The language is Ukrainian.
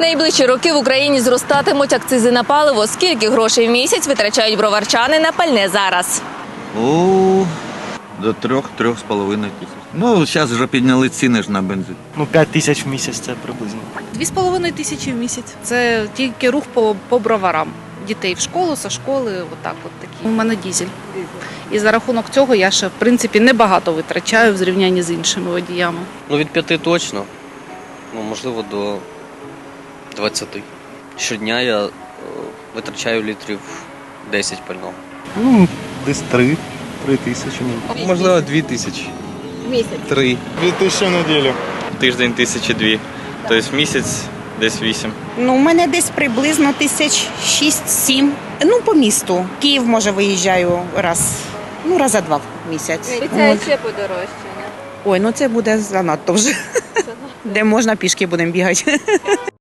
Найближчі роки в Україні зростатимуть акцизи на паливо. Скільки грошей в місяць витрачають броварчани на пальне зараз? О, до трьох-трьох з половиною тисяч. Ну, зараз вже підняли ціни ж на бензин. Ну, 5 тисяч в місяць це приблизно. Дві з половиною тисячі в місяць. Це тільки рух по, по броварам. Дітей в школу, зі школи, отак от такі. У мене дізель. І за рахунок цього я ще, в принципі, небагато витрачаю в зрівнянні з іншими водіями. Ну, від п'яти точно. Ну, можливо, до 20. Щодня я е, витрачаю літрів 10 пального. Ну, десь 3, 3 тисячі. ну. Можливо, дві тисячі. Місяць. Три. Дві тисячі в неділю. Тиждень тисячі дві. Тобто в місяць десь вісім. Ну, у мене десь приблизно тисяч шість-сім. Ну, по місту. Київ, може, виїжджаю раз, ну, раза два в місяць. От. ще подорожчання. Ой, ну це буде занадто вже. Де можна пішки будемо бігати.